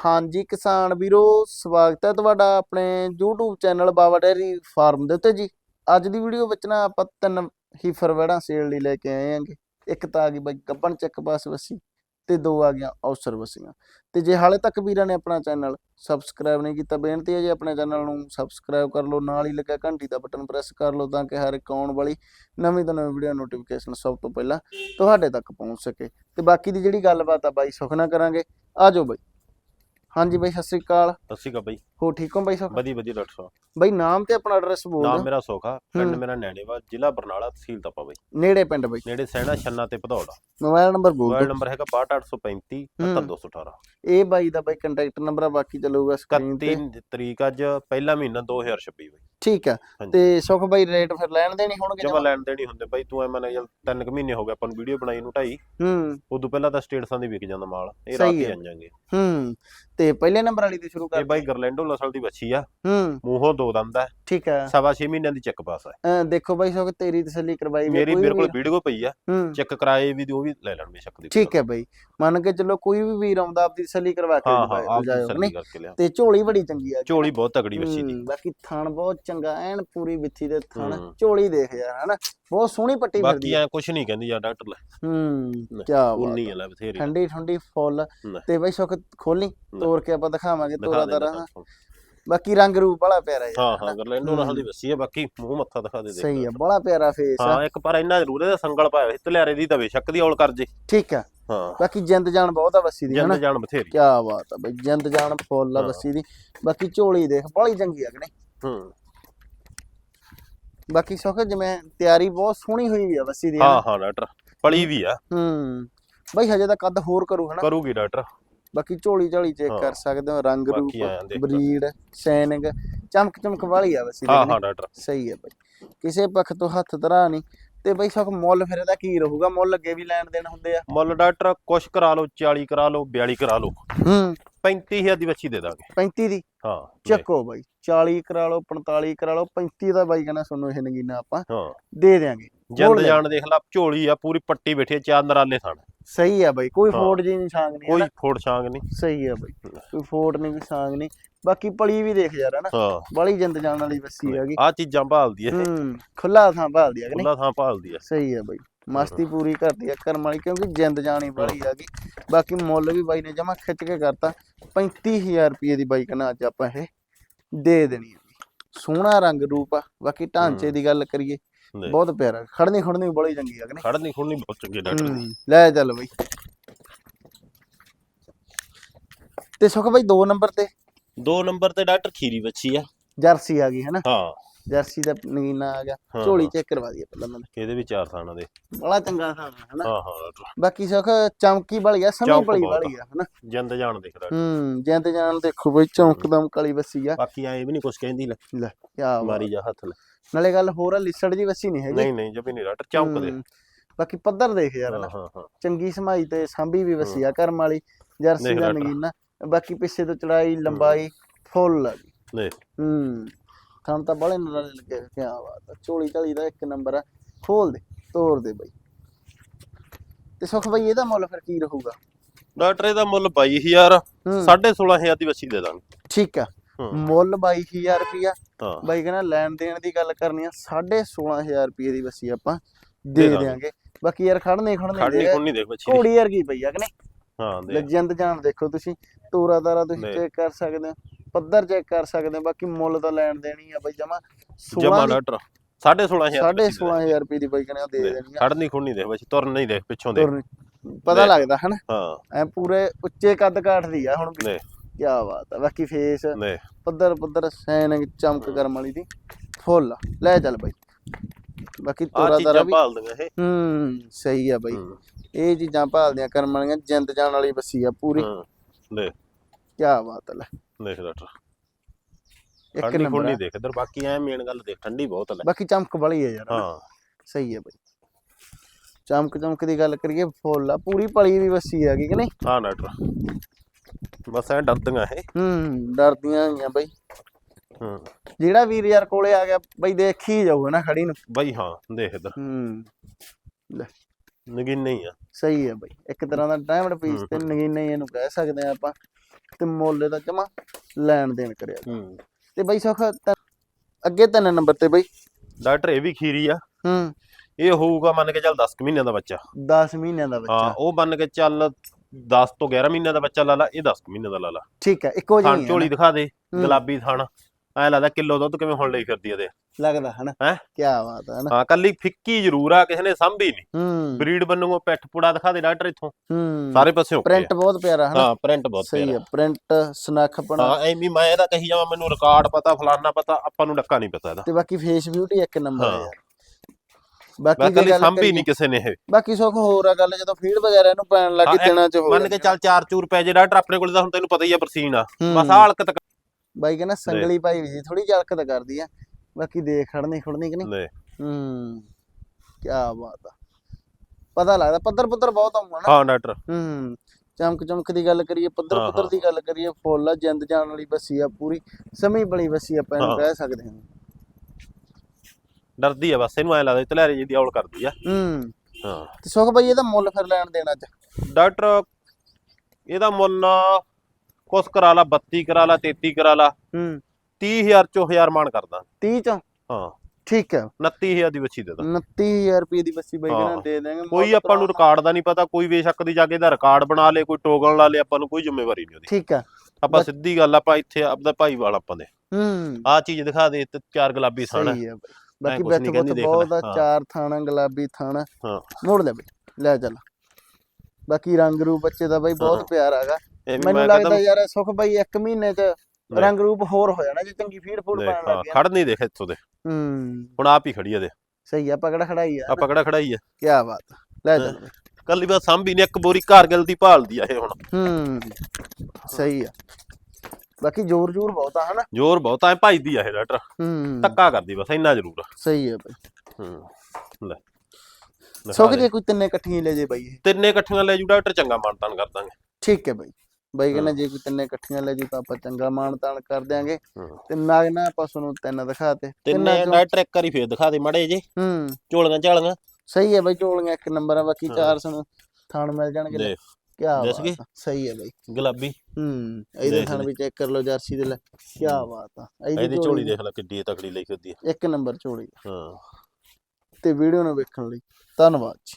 ਹਾਂਜੀ ਕਿਸਾਨ ਵੀਰੋ, ਸਵਾਗਤ ਹੈ ਤੁਹਾਡਾ ਆਪਣੇ YouTube channel Baba dairy farm ਦੇ ਉੱਤੇ ਜੀ। ਅੱਜ ਦੀ ਵੀਡੀਓ ਵਿੱਚ ਨਾ ਆਪਾਂ ਤਿੰਨ ਹੀ ਵੜਾਂ ਸੇਲ ਲਈ ਲੈ ਕੇ ਆਏ ਆਂਗੇ ਇੱਕ ਤਾਂ ਆ ਗਈ ਬਾਈ ਗੱਬਣ ਚੱਕ ਪਾਸ ਵਸੀ ਤੇ ਦੋ ਆ ਗਿਆ ਔਸਰ ਵਸੀਆਂ। ਤੇ ਜੇ ਹਾਲੇ ਤੱਕ ਵੀਰਾਂ ਨੇ ਆਪਣਾ ਚੈਨਲ ਸਬਸਕ੍ਰਾਈਬ ਨਹੀਂ ਕੀਤਾ, ਬੇਨਤੀ ਹੈ ਜੇ ਆਪਣੇ ਚੈਨਲ ਨੂੰ ਸਬਸਕ੍ਰਾਈਬ ਕਰ ਲਓ, ਨਾਲ ਹੀ ਲੱਗਿਆ ਘੰਟੀ ਦਾ ਬਟਨ ਪ੍ਰੈਸ ਕਰ ਲਓ ਤਾਂ ਕਿ ਹਰ ਇੱਕ ਆਉਣ ਵਾਲੀ ਨਵੀਂ ਤੋਂ ਨਵੀਂ ਵੀਡੀਓ ਨੋਟੀਫਿਕੇਸ਼ਨ ਸਭ ਤੋਂ ਪਹਿਲਾਂ ਤੁਹਾਡੇ ਤੱਕ ਪਹੁੰਚ ਸਕੇ। ਤੇ ਬਾਕੀ ਦੀ ਜਿਹੜੀ ਗੱਲਬਾਤ ਆ ਬਾਈ ਸੁਖ ਨਾਲ ਕਰਾਂਗੇ। ਆ ਜਾਓ ਬਾਈ। ਹਾਂਜੀ ਬਾਈ ਸਤਿ ਸ੍ਰੀ ਅਕਾਲ। ਸਤਿ ਸ਼੍ਰੀ ਅਕਾਲ ਬਾਈ। ਹੋ ਠੀਕ ਹੋ ਬਾਈ ਸੁਖ ਵਧੀਆ ਵਧੀਆ ਡਾਕਟਰ ਸਾਹਿਬ। ਬਾਈ ਨਾਮ ਤੇ ਆਪਣਾ ਐਡਰੈਸ ਬੋਲ ਨਾਮ ਮੇਰਾ ਸੋਖਾ ਪਿੰਡ। ਮੇਰਾ ਨੈਣੇਵਾ ਜ਼ਿਲ੍ਹਾ ਬਰਨਾਲਾ ਤਹਿਸੀਲ ਤਪਾ ਬਾਈ। ਨੇੜੇ ਪਿੰਡ ਬਾਈ। ਨੇੜੇ ਸੈਣਾ ਛੰਨਾ ਤੇ ਭਦੌੜਾ। ਮੋਬਾਈਲ ਨੰਬਰ ਬੋਲ ਮੋਬਾਈਲ ਨੰਬਰ ਹੈਗਾ 62835 ਹੂੰ। 70218 ਇਹ ਬਾਈ ਦਾ ਬਾਈ ਕੰਟੈਕਟ ਨੰਬਰ ਆ ਬਾਕੀ ਚੱਲੂਗਾ ਸਕਰੀਨ ਤੇ। 31 ਤਰੀਕ ਅੱਜ ਪਹਿਲਾ ਮਹੀਨਾ 2026 ਬਾਈ। ਠੀਕ ਆ। ਤੇ ਸੁਖ ਬਾਈ ਰੇਟ ਫਿਰ ਲੈਣ ਦੇਣੀ ਹੋਣਗੇ ਜਮਾ? ਲੈਣ ਦੇਣੀ ਹੁੰਦੇ ਬਾਈ ਤੂੰ ਐ ਮੰਨ ਚੱਲ ਤਿੰਨ ਕੁ ਮਹੀਨੇ ਹੋ ਗਏ ਆਪਾਂ ਨੂੰ ਵੀਡੀਓ ਬਣਾਈ ਨੂੰ ਢਾਈ। ਹੂੰ। ਉਦੋਂ ਪਹਿਲਾਂ ਤਾਂ ਸਟੇਟਸਾਂ ਦੀ ਵਿਕ ਜਾਂਦਾ ਮਾਲ ਇਹ ਰਾਤ ਹੀ। ਆ ਜਾਣਗੇ ਹੂੰ। ਤੇ ਪਹਿਲੇ ਨੰਬਰ ਵਾਲੀ ਤੋਂ ਸ਼ੁਰੂ ਇਹ ਕਰ ਬਾਈ ਗਰਲੈਂਡੋ ਨਸਲ ਦੀ ਵੱਛੀ ਆ। ਹੂੰ। ਮੂੰਹੋਂ ਦੋ ਦੰਦ ਹੈ ਠੀਕ ਆ। ਸਵਾ 6 ਮਹੀਨਿਆਂ ਦੀ ਚੈੱਕ ਪਾਸ ਹੈ ਅਹ ਦੇਖੋ ਬਾਈ ਸੁਖ ਤੇਰੀ ਤਸੱਲੀ ਕਰਵਾਈ ਵੀ ਮੇਰੀ ਕੋਈ ਮੇਰੇ ਕੋਲ ਵੀਡੀਓ ਪਈ ਆ। ਹੂੰ। ਚੈੱਕ ਕਰਾਏ ਵੀ ਉਹ ਵੀ ਲੈ ਲੈਣ ਬੇਸ਼ੱਕ ਦੀ ਠੀਕ ਹੈ ਬਾਈ। ਮੰਨ ਕੇ ਚੱਲੋ ਕੋਈ ਵੀ ਵੀਰ ਆਉਂਦਾ ਆਪਦੀ ਤਸੱਲੀ ਕਰਵਾ ਕੇ ਹਾਂ ਹਾਂ ਆਪ ਤਸੱਲੀ ਨਹੀਂ? ਕਰਕੇ ਲਿਆ। ਤੇ ਝੋਲੀ ਬੜੀ ਚੰਗੀ ਆ। ਝੋਲੀ ਬਹੁਤ ਤਗੜੀ ਵੱਛੀ ਦੀ। ਹੂੰ, ਬਾਕੀ ਥਣ ਬਹੁਤ ਚੰਗਾ ਐਨ ਪੂਰੀ ਵਿੱਥੀ ਦੇ ਥਣ। ਹੂੰ। ਝੋਲੀ ਦੇਖ ਯਾਰ ਹਨਾ? ਬਹੁਤ ਸੋਹਣੀ ਪੱਟੀ ਫਿਰਦੀ ਬਾਕੀ ਹੈ ਐ ਕੁਛ ਨਹੀਂ ਕਹਿੰਦੀ ਆ ਡਾਕਟਰ ਲੈ। ਹੂੰ ਕੀ ਉਨੀ ਆ। ਲੈ ਬਥੇਰੀ। ਠੰਡੀ ਠੰਡੀ ਫੁੱਲ। ਲੈ। ਤੇ ਬਾਈ ਸੁੱਖ ਖੋਲੀ। ਤੋੜ ਕੇ ਆਪਾਂ ਦਿਖਾਵਾਂਗੇ ਦਿਖਾ ਤੋਰਾ ਦੇ ਦਰਾ ਦਿਖਾ। ਬਾਕੀ ਰੰਗ ਰੂਪ ਬੜਾ ਪਿਆਰਾ ਯਾਰ ਹਾਂ ਹਾਂ ਗਰਲੈਂਡੋ। ਨਾਲ ਦੀ ਵੱਛੀ ਆ ਬਾਕੀ ਮੂੰਹ ਮੱਥਾ ਦਿਖਾ ਦੇ ਦੇ ਸਹੀ ਆ ਬੜਾ ਪਿਆਰਾ ਫੇਸ ਆ। ਹਾਂ ਇੱਕ ਪਰ ਇੰਨਾ ਜ਼ਰੂਰ ਇਹਦਾ ਸੰਗਲ ਪਾਇਆ ਹੋਇਆ, ਤਲਿਆਰੇ ਦੀ ਤਾਂ ਬੇਸ਼ੱਕ ਦੀ ਔਲ ਕਰ ਜੇ। ਠੀਕ ਆ। ਹਾਂ। ਬਾਕੀ ਜਿੰਦ ਜਾਨ ਬਹੁਤ ਆ ਬੱਸੀ ਦੀ ਜੰਦ ਜਾਣ ਬਥੇਰੀ। ਕੀ ਬਾਤ ਆ ਬਈ ਜਿੰਦ ਜਾਨ ਫੁੱਲ ਆ। ਬੱਸੀ ਦੀ। ਬਾਕੀ ਝੋਲੀ ਦੇਖ ਬੜੀ ਚੰਗੀ ਆ ਕਿ ਨਹੀਂ? ਹੂੰ। ਬਾਕੀ ਸੁੱਖ ਜਿਵੇਂ ਤਿਆਰੀ ਬਹੁਤ ਸੋਹਣੀ ਹੋਈ ਵੀ ਆ ਬੱਸੀ ਦੀ ਹਾਂ? ਹਾਂ ਡਾਕਟਰ ਪਲੀ ਵੀ ਆ। ਹੂੰ। ਬਈ ਹਜੇ ਤਾਂ ਕੱਦ ਹੋਰ ਕਰੂ ਹਨਾ? ਕਰੂਗੀ ਡਾਕਟਰ। ਬਾਕੀ ਝੋਲੀ ਝਾਲੀ ਚੈੱਕ। ਕਰ ਸਕਦੇ ਹੋ ਰੰਗ ਰੂਪ ਬਰੀਡ ਸੈਨਿੰਗ ਚਮਕ ਚਮਕ ਵਾਲੀ ਆ ਦੀ ਹਾਂ ਹਾਂ ਡਾਕਟਰ? ਸਹੀ ਹੈ ਬਈ। ਕਿਸੇ ਪੱਖ ਤੋਂ ਹੱਥ ਧਰਾ ਨਹੀਂ। ਤੇ ਬਈ ਸੁੱਖ ਮੁੱਲ ਫਿਰ ਇਹਦਾ ਕੀ ਰਹੂਗਾ? ਮੁੱਲ ਅੱਗੇ ਵੀ ਲੈਣ ਦੇਣ ਹੁੰਦੇ ਆ। ਮੁੱਲ ਡਾਕਟਰ ਕੁਛ ਕਰਾ ਲਓ 40 ਕਰਾ ਲਓ 42 ਕਰਾ ਲਓ। ਹੂੰ। 35000 ਦੀ ਵੱਛੀ ਦੇ ਦਾਂਗੇ। 35 ਦੀ? ਹਾਂ ਚੱਕੋ ਬਾਈ 40 ਕਰਾ ਲਓ 45 ਕਰਾ ਲਓ 35 ਦਾ ਬਾਈ ਕਹਿੰਦਾ ਤੁਹਾਨੂੰ ਇਹ ਨਗੀਨਾ ਆਪਾਂ ਹਾਂ। ਦੇ ਦਿਆਂਗੇ। ਜਿੰਦ। ਜਾਣ ਦੇਖ ਲਾ ਝੋਲੀ ਆ ਪੂਰੀ ਪੱਟੀ ਬੈਠੀ ਚਾਰ ਨਰਾਲੇ ਥਣ। ਸਹੀ ਆ ਬਾਈ ਕੋਈ ਹਾਂ। ਫੋੜ ਜੀ ਨਹੀਂ ਛਾਂਗ ਨਹੀਂ ਕੋਈ? ਫੋੜ ਛਾਂਗ ਨਹੀਂ ਸਹੀ ਆ ਬਾਈ ਕੋਈ ਫੋੜ ਨਹੀਂ ਕੋਈ ਛਾਂਗ ਨਹੀਂ ਬਾਕੀ ਪਲੀ ਵੀ ਦੇਖ ਯਾਰ ਹਨਾ? ਹਾਂ। ਬੜੀ ਜਿੰਦ ਜਾਣ ਵਾਲੀ ਬੱਸੀ ਹੈਗੀ। ਆ ਚੀਜ਼ਾਂ ਭਾਲਦੀ ਐ ਹੂੰ ਖੁੱਲਾ ਥਾਂ ਭਾਲਦੀ ਆ ਕਿ ਨਹੀਂ? ਖੁੱਲਾ ਥਾਂ ਭਾਲਦੀ ਐ। ਸਹੀ ਆ ਬਾਈ ਮਸਤੀ ਪੂਰੀ ਕਰਦੀ ਆ ਕਰਮ ਵਾਲੀ ਕਿਉਂਕਿ ਜਿੰਦ ਜਾਣੀ ਵਾਲੀ ਹੈਗੀ। ਬਾਕੀ ਮੁੱਲ ਵੀ ਬਾਈ ਨੇ ਜਮਾ ਖਿੱਚ ਕੇ ਕਰਤਾ। 35000 ਰੁਪਏ ਦੀ ਬਾਈ ਕਹਿੰਦਾ ਅੱਜ ਆਪਾਂ ਇਹ ਦੇ ਦੇਣੀ ਆ। ਸੋਹਣਾ ਰੰਗ ਰੂਪ ਆ। ਬਾਕੀ ਢਾਂਚੇ। ਦੀ ਗੱਲ ਕਰੀਏ। ਬਹੁਤ ਪਿਆਰਾ। ਖੜਨੀ ਖੜਨੀ ਵੀ ਬੜੀ ਚੰਗੀ ਆ ਕਿ ਨਹੀਂ? ਖੜਨੀ ਖੁੜਨੀ ਬਹੁਤ ਚੰਗੇ ਡਾਕਟਰ ਦੀ। ਹੂੰ, ਲੈ ਚੱਲ ਬਈ। ਤੇ ਸੁਖ ਬਈ 2 ਨੰਬਰ ਤੇ? ਦੋ ਨੰਬਰ ਤੇ ਡਾਕਟਰ ਖੀਰੀ ਵੱਛੀ ਆ। ਜਰਸੀ ਆ ਗਈ ਹੈਨਾ? ਹਾਂ। ਜਰਸੀ ਦਾ ਨਗੀਨਾ ਆ ਗਿਆ। ਹਾਂ, ਝੋਲੀ ਹਾਂ। ਚੈੱਕ ਕਰਵਾ ਦਈਏ ਪਹਿਲਾਂ ਮੈਨੂੰ ਇਹਦੇ ਵੀ ਚਾਰ ਥਾਣਾ ਦੇ। ਬੜਾ ਚੰਗਾ ਥਾਂ ਹੈਨਾ? ਹਾਂ ਹਾਂ ਡਾਕਟਰ। ਬਾਕੀ ਸੁਖ ਚਮਕੀ ਵਾਲੀ ਆ ਸਮੀ ਵਾਲੀ ਵਾਲੀ ਆ ਹੈਨਾ? ਜਿੰਦ ਜਾਣ ਦੇਖ ਡਾਕਟਰ। ਹੂੰ ਜਿੰਦ ਜਾਨ ਦੇਖੋ ਬਈ ਚੌਂਕਦਮ ਕਾਲੀ ਬੱਸੀ ਆ। ਬਾਕੀ ਐ ਵੀ ਨਹੀਂ ਕੁਛ ਕਹਿੰਦੀ ਲੈ। ਲੈ ਕੀ ਮਾਰੀ ਜਾ ਹੱਥ ਲੈ। ਨਾਲੇ ਗੱਲ ਹੋਰ ਆ ਲਿਸੜ ਜੀ ਬੱਸੀ ਨਹੀਂ ਹੈਗੀ। ਨਹੀਂ ਨਹੀਂ ਜਬੀ ਨਹੀਂ ਡਾਕਟਰ ਚੌਂਕਦੇ ਬਾਕੀ ਪੱਧਰ ਦੇਖ ਯਾਰ ਹਾਂ ਹਾਂ ਚੰਗੀ ਸਮਾਈ ਤੇ ਸਾਂਭੀ ਵੀ ਵਸੀ ਆ ਕਰਮ ਵਾਲੀ ਜਰਸੀ ਦਾ। ਨਗੀਨਾ। ਬਾਕੀ ਪਿੱਛੇ ਤੋਂ ਚੜਾਈ ਲੰਬਾਈ ਫੁੱਲ ਆ ਲੈ ਹੂੰ ਖਾਣ ਤਾਂ ਬੜੇ ਨਾਲੇ ਲੱਗੇ ਕੀ ਬਾਤ ਆ। ਝੋਲੀ ਝਾਲੀ ਦਾ ਇੱਕ ਨੰਬਰ ਆ। ਖੋਲ ਦੇ ਤੋੜ ਦੇ ਬਈ। ਤੇ ਸੁਖ ਬਈ ਇਹਦਾ ਮੁੱਲ ਫਿਰ ਕੀ ਰਹੂਗਾ? ਡਾਕਟਰ ਇਹਦਾ ਮੁੱਲ 22000 ਹੂੰ। 16500 ਦੀ ਵੱਛੀ ਦੇ ਦਾਂਗੇ। ਠੀਕ ਆ। ਮੁੱਲ 22000 ਰੁਪਿਆ ਹਾਂ। ਬਾਈ ਕਹਿੰਦਾ ਲੈਣ ਦੇਣ ਦੀ ਗੱਲ ਕਰਨੀ ਆ 16500 ਰੁਪਏ ਦੀ ਵਸੀ ਆਪਾਂ ਦੇ ਦਾਂਗੇ। ਬਾਕੀ ਯਾਰ ਖੜਨੇ ਖੜਨੇ ਖੜਨੀ ਖੁੜਨੀ ਦੇਖ ਦੀ। ਘੋੜੀ ਵਰਗੀ ਪਈ ਆ ਕਿ ਨਹੀਂ? ਹਾਂ ਦੇ। ਲੈਜੈਂਡ ਜਾਣ ਦੇਖੋ ਤੁਸੀਂ ਤੋਰਾ ਤਾਰਾ ਤੁਸੀਂ। ਚੈੱਕ ਕਰ ਸਕਦੇ ਹੋ ਪੱਧਰ ਚੈੱਕ ਕਰ ਸਕਦੇ ਹੋ ਬਾਕੀ ਮੁੱਲ ਤਾਂ ਲੈਣ ਦੇਣੀ ਆ ਬਾਈ ਜਮਾ ਜਮਾ 16 ਡਾਕਟਰ 16500 16500 ਰੁਪਏ ਦੀ ਬਾਈ ਕਹਿੰਦਾ ਦੇ ਦੇਣੀ ਆ। ਖੜਨੀ ਖੁੜਨੀ ਦੇਖ ਵੱਛੀ ਤੁਰਨ ਨਹੀਂ ਦੇਖ ਪਿੱਛੋਂ ਦੇਖ। ਪਤਾ। ਲੱਗਦਾ ਹਨਾ? ਹਾਂ। ਐ ਪੂਰੇ ਉੱਚੇ ਕੱਦ ਕਾਠ ਦੀ ਆ ਹੁਣ। ਕੀ ਬਾਤ ਆ। ਬਾਕੀ ਫੇਸ ਲੈ। ਪੱਧਰ ਪੱਧਰ ਸੈਨ ਚਮਕ ਕਰਮ ਵਾਲੀ ਦੀ। ਫੁੱਲ। ਆ। ਲੈ ਚੱਲ ਬਾਈ। ਬਾਕੀ ਆ ਤੋਰਾ ਚੀਜ਼ਾਂ ਵੀ ਇਹ। ਹੂੰ ਸਹੀ ਆ ਬਾਈ। ਹੂੰ, ਇਹ ਚੀਜ਼ਾਂ ਭਾਲਦੀਆਂ ਕਰਮ ਵਾਲੀਆਂ ਜਿੰਦ ਜਾਣ ਵਾਲੀ ਬੱਸੀ ਆ ਪੂਰੀ। ਹਾਂ ਲੈ। ਕੀ ਬਾਤ ਆ ਲੈ। ਦੇਖ ਡਾਕਟਰ। ਇੱਕ ਨੰਬਰ ਆ। ਦੇਖ ਇਧਰ। ਬਾਕੀ ਐ ਮੇਨ ਗੱਲ ਦੇਖ ਠੰਡੀ ਬਹੁਤ ਲੈ। ਬਾਕੀ ਚਮਕ ਵਾਲੀ ਹੈ ਯਾਰ। ਹਾਂ। ਸਹੀ ਹੈ ਬਾਈ। ਚਮਕ ਚਮਕ ਦੀ ਗੱਲ ਕਰੀਏ ਫੁੱਲ ਆ। ਪੂਰੀ ਪਲੀ ਵੀ ਬੱਸੀ ਹੈਗੀ ਕਿ ਨਹੀਂ? ਹਾਂ ਡਾਕਟਰ। ਬਸ ਐ ਡਰਦੀਆਂ ਇਹ। ਹੂੰ ਡਰਦੀਆਂ ਹੋਈਆਂ ਬਾਈ। ਹਾਂ। ਜਿਹੜਾ ਵੀਰ ਯਾਰ ਕੋਲੇ ਆ ਗਿਆ ਬਾਈ ਦੇਖੀ ਜਾਊਗਾ ਨਾ ਖੜੀ ਨੂੰ। ਬਈ ਹਾਂ ਦੇਖ ਇਧਰ। ਹੂੰ। ਲੈ। ਨਗੀਨ ਨਹੀਂ ਆ। ਸਹੀ ਹੈ ਬਾਈ। ਇੱਕ ਤਰ੍ਹਾਂ ਦਾ ਡਾਇਮੰਡ ਪੀਸ ਹੂੰ, ਤੇ ਨਗੀਨਾ ਹੀ ਇਹਨੂੰ ਕਹਿ ਸਕਦੇ ਆ ਆਪਾਂ। ਤੇ ਮੋਲੇ ਦਾ ਜਮਾ ਲੈਣ ਦੇਣ ਕਰਿਆ ਹੂੰ। ਤੇ ਬਾਈ ਸੁਖ ਅੱਗੇ ਤਿੰਨ ਨੰਬਰ ਤੇ ਬਾਈ। ਡਾਕਟਰ ਇਹ ਵੀ ਖੀਰੀ ਆ। ਹੂੰ। ਇਹ ਹੋਊਗਾ ਮੰਨ ਕੇ ਚੱਲ 10 ਕੁ ਮਹੀਨਿਆਂ ਦਾ ਬੱਚਾ। 10 ਮਹੀਨਿਆਂ ਦਾ ਹਾਂ ਬੱਚਾ ਉਹ ਮੰਨ ਕੇ ਚੱਲ 10 ਤੋਂ 11 ਮਹੀਨਿਆਂ ਦਾ ਬੱਚਾ ਲਾ ਲਾ ਇਹ 10 ਕੁ ਮਹੀਨਿਆਂ ਦਾ ਲਾ ਲਾ। ਠੀਕ ਹੈ ਇੱਕੋ ਥਣ ਜਿਹੀ ਝੋਲੀ ਦਿਖਾ ਦੇ ਹੂੰ। ਗੁਲਾਬੀ ਥਣ। ਐ ਲੱਗਦਾ ਕਿਲੋ ਦੁੱਧ ਕਿਵੇਂ ਹੁਣ ਲਈ ਫਿਰਦੀ ਇਹਦੇ ਲੱਗਦਾ ਹਨਾ। ਹੈਂ? ਕੀ ਬਾਤ ਹੈ ਹਨਾ। ਹਾਂ ਕੱਲੀ ਫਿੱਕੀ ਜ਼ਰੂਰ ਆ ਕਿਸੇ ਨੇ ਸਾਂਭੀ ਨਹੀਂ ਹੂੰ। ਬਰੀਡ ਬੰਨੂ ਪਿੱਠ ਪੁੜਾ ਦਿਖਾ ਦੇ ਡਾਕਟਰ ਇੱਥੋਂ। ਹੂੰ। ਸਾਰੇ ਪਾਸੇ ਓਕੇ ਪ੍ਰਿੰਟ ਬਹੁਤ ਪਿਆਰਾ ਹਨਾ। ਹਾਂ ਪ੍ਰਿੰਟ ਬਹੁਤ ਸਹੀ ਪਿਆਰਾ। ਹੈ ਪ੍ਰਿੰਟ ਸਨੱਖਪਣਾ ਹਾਂ ਐਵੇਂ ਮੈਂ ਇਹਦਾ ਕਹੀ ਜਾਵਾਂ ਮੈਨੂੰ ਰਿਕਾਰਡ ਪਤਾ ਫਲਾਨਾ ਪਤਾ ਆਪਾਂ ਨੂੰ ਡੱਕਾ ਨਹੀਂ ਪਤਾ ਇਹਦਾ। ਤੇ ਬਾਕੀ ਫੇਸ ਬਿਊਟੀ ਇੱਕ ਨੰਬਰ ਹੈ ਹਾਂ। ਯਾਰ। ਬਾਕੀ ਜੇ ਗੱਲ ਸਾਂਭੀ ਨਹੀਂ ਕਿਸੇ ਨੇ ਇਹ। ਬਾਕੀ ਸੁੱਖ ਹੋਰ ਆ ਗੱਲ ਜਦੋਂ ਫੀਡ ਵਗੈਰਾ ਇਹਨੂੰ ਪੈਣ ਲੱਗੀ ਹਾਂ, ਦਿਨਾਂ ਚ ਹੋ ਮੰਨ ਕੇ ਚੱਲ ਚਾਰ ਚੂਰ ਪੈ ਜੇ ਡਾਕਟਰ ਆਪਣੇ ਕੋਲ ਤਾਂ ਹੁਣ ਤੈਨੂੰ ਪਤਾ ਹੀ ਆ ਬਰਸੀਨ ਆ। ਬਸ ਆਹ ਹਲਕਤ ਬਾਈ ਕਹਿੰਦਾ ਸੰਗਲੀ ਪਾਈ ਵੀ ਸੀ ਥੋੜੀ ਜਲਕਤ ਕਰਦੀ ਆ। ਬਾਕੀ ਦੇਖ ਖੜਨੀ ਖੜਨੀ ਕਿ ਨਹੀਂ? ਹੂੰ ਕੀ ਬਾਤ ਆ। ਪਤਾ ਲੱਗਦਾ ਪੱਧਰ ਪੁੱਤਰ ਬਹੁਤ ਆਉਂਦਾ ਨਾ। ਹਾਂ ਡਾਕਟਰ। ਹੂੰ ਚਮਕ ਚਮਕ ਦੀ ਗੱਲ ਕਰੀਏ ਪੱਧਰ ਹਾਂ, ਪੁੱਤਰ ਹਾਂ। ਦੀ ਗੱਲ ਕਰੀਏ ਫੁੱਲ ਆ ਜਿੰਦ ਜਾਣ ਵਾਲੀ ਬੱਸੀ ਆ ਪੂਰੀ ਸਮੀ ਬਲੀ ਬੱਸੀ ਆਪਾਂ ਇਹਨੂੰ ਹਾਂ। ਕਹਿ ਸਕਦੇ ਹਾਂ। ਡਰਦੀ ਆ ਬਸ ਇਹਨੂੰ ਐ ਲੱਗਦਾ ਤਲੇਰੇ ਜੀ ਦੀ ਔਲ ਕਰਦੀ ਆ। ਹੂੰ। ਹਾਂ। ਤੇ ਸੁਖ ਬਾਈ ਇਹਦਾ ਮੁੱਲ ਫਿਰ ਲੈਣ ਦੇਣਾ ਅੱਜ? ਡਾਕਟਰ ਇਹਦਾ ਮੁੱਲ ਕੁਛ ਕਰਾ ਲਾ 32 ਕਰਾ ਲਾ 33 ਕਰਾ ਲਾ। ਹੂੰ। 30000 ਚੋਂ 1000 ਮਾਨ ਕਰਦਾ। 30 ਚੋਂ? ਹਾਂ। ਠੀਕ ਹੈ 29000 ਦੀ ਬੱਚੀ ਦੇ ਦਾਂ। 29000 ਰੁਪਏ ਦੀ ਬੱਸੀ ਬਾਈ ਕਹਿੰਦਾ। ਦੇ ਦੇਣਗੇ। ਕੋਈ ਆਪਾਂ ਨੂੰ ਰਿਕਾਰਡ ਦਾ ਨਹੀਂ ਪਤਾ ਕੋਈ ਬੇਸ਼ੱਕ ਦੀ ਜਾ ਕੇ ਇਹਦਾ ਰਿਕਾਰਡ ਬਣਾ ਲੇ ਕੋਈ ਟੋਗਣ ਲਾ ਲੇ ਆਪਾਂ ਨੂੰ ਕੋਈ ਜ਼ਿੰਮੇਵਾਰੀ ਨਹੀਂ ਉਹਦੀ। ਠੀਕ ਹੈ ਆਪਾਂ ਸਿੱਧੀ ਗੱਲ ਆਪਾਂ ਇੱਥੇ ਆਪਦਾ ਭਾਈ ਵਾਲ ਆਪਾਂ ਦੇ ਹੂੰ। ਆਹ ਚੀਜ਼ ਦਿਖਾ ਦੇ ਤੇ ਚਾਰ ਗੁਲਾਬੀ ਥਾਣਾ ਸਹੀ ਹੈ ਬਾਈ। ਬਾਕੀ ਬੈਠ ਬਹੁਤ ਦੇਖ ਆ। ਚਾਰ ਥਾਣਾ ਗੁਲਾਬੀ ਥਾਣਾ। ਹਾਂ। ਮੋੜ ਲੈ ਬਈ ਲੈ ਚੱਲ। ਬਾਕੀ ਰੰਗ ਰੂਪ ਬੱਚੇ ਦਾ ਬਾਈ ਬਹੁਤ। ਪਿਆਰਾ ਵੀ ਮੈਨੂੰ ਲੱਗਦਾ ਯਾਰ ਸੁਖ ਬਾਈ ਇੱਕ ਮਹੀਨੇ ਚ। ਰੰਗ ਰੂਪ ਹੋਰ ਹੋ ਜਾਣਾ ਜੇ ਚੰਗੀ ਫੀਡ ਫੂਡ ਪਾਣ ਲੱਗ ਗਿਆ ਖੜ ਨਹੀਂ ਦੇਖ ਇੱਥੋਂ ਦੇ। ਹੂੰ। ਹੁਣ ਆਪ ਹੀ ਖੜੀ ਆ ਦੇ। ਸਹੀ ਆ ਪਕੜ ਖੜਾਈ ਆ। ਆਪਾਂ ਕਿਹੜਾ ਖੜਾਈ ਆ? ਕੀ ਬਾਤ ਆ। ਲੈ ਚੱਲ। ਬਈ। ਕੱਲੀ ਬਸ ਸਾਂਭੀ ਨੇ ਇੱਕ ਬੋਰੀ ਕਾਰਗਿਲ ਦੀ ਭਾਲਦੀ ਆ ਇਹ ਹੁਣ। ਹੂੰ। ਸਹੀ ਆ। ਬਾਕੀ ਜ਼ੋਰ ਜ਼ੋਰ ਬਹੁਤ ਆ ਹਨਾ? ਜ਼ੋਰ ਬਹੁਤ ਐ ਭਜਦੀ ਆ ਇਹ ਡਾਕਟਰ। ਹੂੰ। ਧੱਕਾ ਕਰਦੀ ਬਸ ਇੰਨਾ ਜ਼ਰੂਰ ਆ। ਸਹੀ ਆ ਬਾਈ। ਹੂੰ ਲੈ ਦੇ। ਜੇ ਕੋਈ ਤਿੰਨੇ ਇਕੱਠੀਆਂ ਲੈ ਜੇ ਬਾਈ ਇਹ। ਤਿੰਨੇ ਇਕੱਠੀਆਂ ਲੈ ਜੂ ਡਾਕਟਰ ਚੰਗਾ ਮਾਨਤਾਨ ਕਰ ਦਾਂਗੇ। ਠੀਕ ਹੈ ਬਾਈ। ਬਾਈ ਕਹਿੰਦਾ ਜੇ ਕੋਈ ਤਿੰਨੇ ਇਕੱਠੀਆਂ ਲੈ ਜੂ ਤਾਂ ਆਪਾਂ ਚੰਗਾ ਮਾਣ ਤਾਣ ਕਰ ਦਿਆਂਗੇ। ਤੇ ਨਾਗ ਨਾ ਆਪਾਂ ਤੁਹਾਨੂੰ ਤਿੰਨ ਦਿਖਾਤੇ ਤਿੰਨੇ ਡਾਕਟਰ ਇੱਕ ਵਾਰੀ ਫੇਰ ਦਿਖਾ ਦੇ ਮੜੇ ਜੇ ਹੂੰ। ਝੋਲੀਆਂ ਝਾਲੀਆਂ। ਸਹੀ ਹੈ ਬਾਈ ਝੋਲੀਆਂ ਇੱਕ ਨੰਬਰ ਆ ਬਾਕੀ। ਚਾਰ ਸਾਨੂੰ ਥਾਣ ਮਿਲ ਜਾਣਗੇ ਦੇਖ। ਕੀ ਦਿਸ ਬਾਤ ਗਏ? ਆ ਸਹੀ ਹੈ ਬਾਈ। ਗੁਲਾਬੀ? ਹੂੰ ਇਹਦੇ ਦੇਖ ਥਾਣ ਲੈ। ਵੀ ਚੈੱਕ ਕਰ ਲਓ ਜਰਸੀ ਦੇ ਲੈ ਕੀ ਬਾਤ ਆ। ਇਹਦੀ ਝੋਲੀ ਦੇਖ ਲੈ ਕਿੱਡੀ ਤਕੜੀ ਲਈ ਫਿਰਦੀ ਆ ਇੱਕ ਨੰਬਰ ਝੋਲੀ ਹਾਂ। ਤੇ ਵੀਡੀਓ ਨੂੰ ਵੇਖਣ ਲਈ ਧੰਨਵਾਦ ਜੀ।